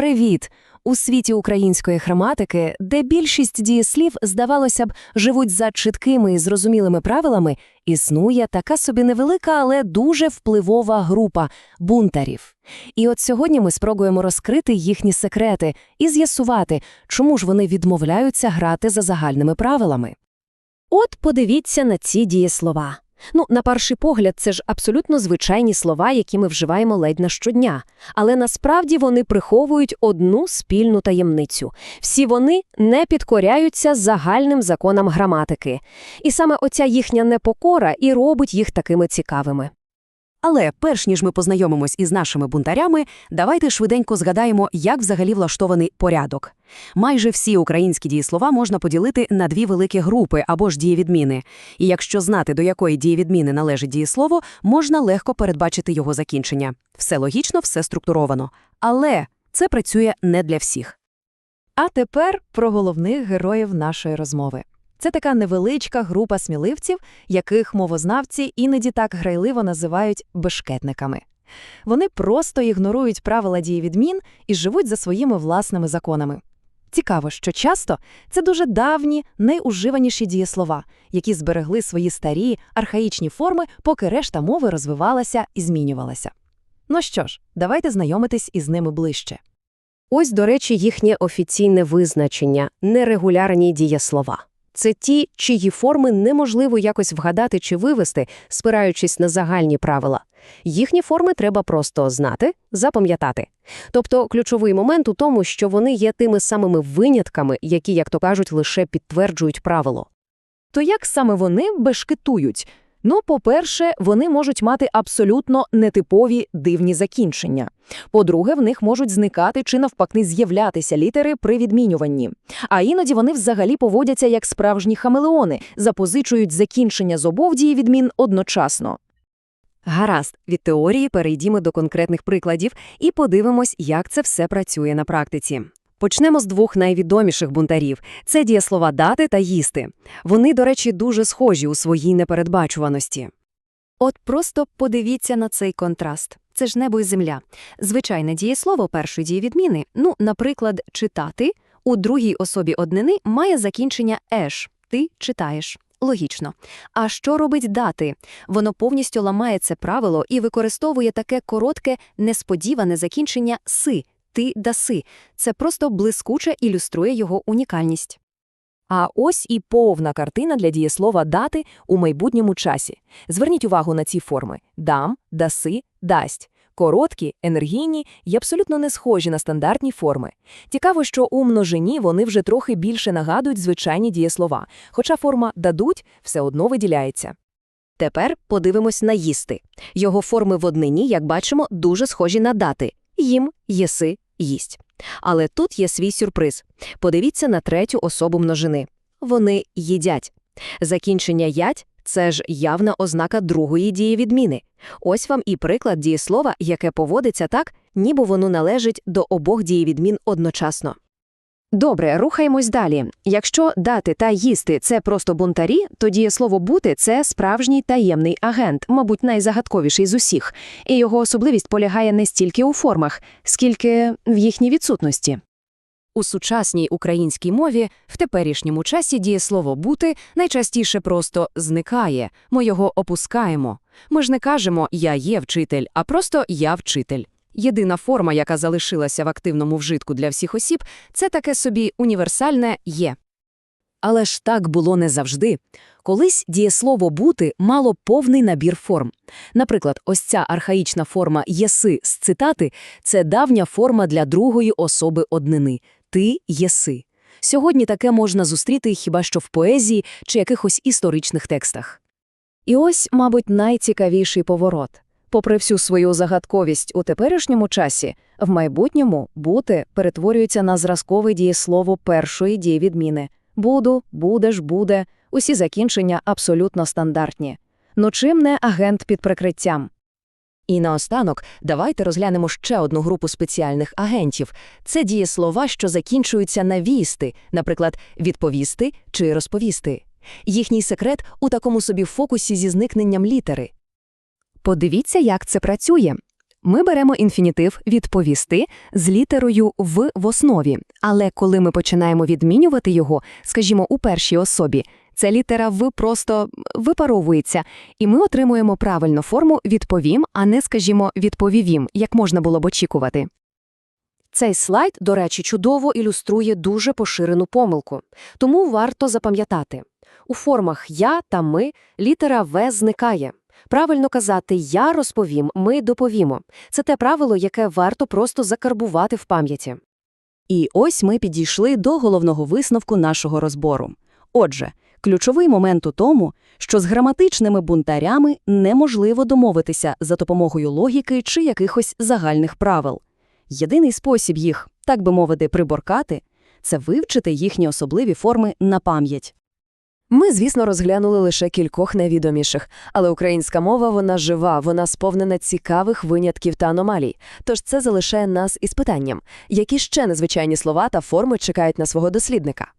Привіт! У світі української граматики, де більшість дієслів, здавалося б, живуть за чіткими і зрозумілими правилами, існує така собі невелика, але дуже впливова група бунтарів. І от сьогодні ми спробуємо розкрити їхні секрети і з'ясувати, чому ж вони відмовляються грати за загальними правилами. От подивіться на ці дієслова. Ну, на перший погляд, це ж абсолютно звичайні слова, які ми вживаємо ледь на щодня. Але насправді вони приховують одну спільну таємницю. Всі вони не підкоряються загальним законам граматики. І саме оця їхня непокора і робить їх такими цікавими. Але перш ніж ми познайомимось із нашими бунтарями, давайте швиденько згадаємо, як взагалі влаштований порядок. Майже всі українські дієслова можна поділити на дві великі групи або ж дієвідміни. І якщо знати, до якої дієвідміни належить дієслово, можна легко передбачити його закінчення. Все логічно, все структуровано. Але це працює не для всіх. А тепер про головних героїв нашої розмови. Це така невеличка група сміливців, яких мовознавці іноді так грайливо називають бешкетниками. Вони просто ігнорують правила дієвідмін і живуть за своїми власними законами. Цікаво, що часто це дуже давні, найуживаніші дієслова, які зберегли свої старі, архаїчні форми, поки решта мови розвивалася і змінювалася. Ну що ж, давайте знайомитись із ними ближче. Ось, до речі, їхнє офіційне визначення – нерегулярні дієслова. Це ті, чиї форми неможливо якось вгадати чи вивести, спираючись на загальні правила. Їхні форми треба просто знати, запам'ятати. Тобто ключовий момент у тому, що вони є тими самими винятками, які, як то кажуть, лише підтверджують правило. То як саме вони бешкетують? Ну, по-перше, вони можуть мати абсолютно нетипові дивні закінчення. По-друге, в них можуть зникати чи навпаки з'являтися літери при відмінюванні. А іноді вони взагалі поводяться як справжні хамелеони, запозичують закінчення з обох дієвідмін одночасно. Гаразд, від теорії перейдімо до конкретних прикладів і подивимось, як це все працює на практиці. Почнемо з двох найвідоміших бунтарів – це дієслова «дати» та «їсти». Вони, до речі, дуже схожі у своїй непередбачуваності. От просто подивіться на цей контраст. Це ж небо і земля. Звичайне дієслово першої дієвідміни, ну, наприклад, «читати» у другій особі однини має закінчення «еш» – «ти читаєш». Логічно. А що робить дати? Воно повністю ламає це правило і використовує таке коротке, несподіване закінчення «си» – «ти даси». Це просто блискуче ілюструє його унікальність. А ось і повна картина для дієслова «дати» у майбутньому часі. Зверніть увагу на ці форми – «дам», «даси», «дасть». Короткі, енергійні і абсолютно не схожі на стандартні форми. Цікаво, що у множині вони вже трохи більше нагадують звичайні дієслова, хоча форма «дадуть» все одно виділяється. Тепер подивимось на «їсти». Його форми в однині, як бачимо, дуже схожі на дати – їм, єси, їсть. Але тут є свій сюрприз. Подивіться на третю особу множини. Вони їдять. Закінчення «ять» – це ж явна ознака другої дієвідміни. Ось вам і приклад дієслова, яке поводиться так, ніби воно належить до обох дієвідмін одночасно. Добре, рухаємось далі. Якщо дати та їсти – це просто бунтарі, то дієслово «бути» – це справжній таємний агент, мабуть, найзагадковіший з усіх. І його особливість полягає не стільки у формах, скільки в їхній відсутності. У сучасній українській мові в теперішньому часі дієслово «бути» найчастіше просто зникає, ми його опускаємо. Ми ж не кажемо «я є вчитель», а просто «я вчитель». Єдина форма, яка залишилася в активному вжитку для всіх осіб, це таке собі універсальне «є». Але ж так було не завжди. Колись дієслово «бути» мало повний набір форм. Наприклад, ось ця архаїчна форма «єси» з цитати – це давня форма для другої особи однини – «ти єси». Сьогодні таке можна зустріти хіба що в поезії чи якихось історичних текстах. І ось, мабуть, найцікавіший поворот. Попри всю свою загадковість у теперішньому часі, в майбутньому «бути» перетворюється на зразкове дієслово першої дієвідміни. Буду, будеш, буде – усі закінчення абсолютно стандартні. Ну чим не агент під прикриттям? І наостанок давайте розглянемо ще одну групу спеціальних агентів. Це дієслова, що закінчуються на «вісти», наприклад, «відповісти» чи «розповісти». Їхній секрет у такому собі фокусі зі зникненням літери. Подивіться, як це працює. Ми беремо інфінітив «відповісти» з літерою «в» в основі, але коли ми починаємо відмінювати його, скажімо, у першій особі, ця літера «в» просто випаровується, і ми отримуємо правильну форму «відповім», а не, скажімо, «відповівім», як можна було б очікувати. Цей слайд, до речі, чудово ілюструє дуже поширену помилку. Тому варто запам'ятати. У формах «я» та «ми» літера «в» зникає. Правильно казати «я розповім», «ми доповімо». Це те правило, яке варто просто закарбувати в пам'яті. І ось ми підійшли до головного висновку нашого розбору. Отже, ключовий момент у тому, що з граматичними бунтарями неможливо домовитися за допомогою логіки чи якихось загальних правил. Єдиний спосіб їх, так би мовити, приборкати – це вивчити їхні особливі форми на пам'ять. Ми, звісно, розглянули лише кількох найвідоміших, але українська мова, вона жива, вона сповнена цікавих винятків та аномалій. Тож це залишає нас із питанням, які ще незвичайні слова та форми чекають на свого дослідника.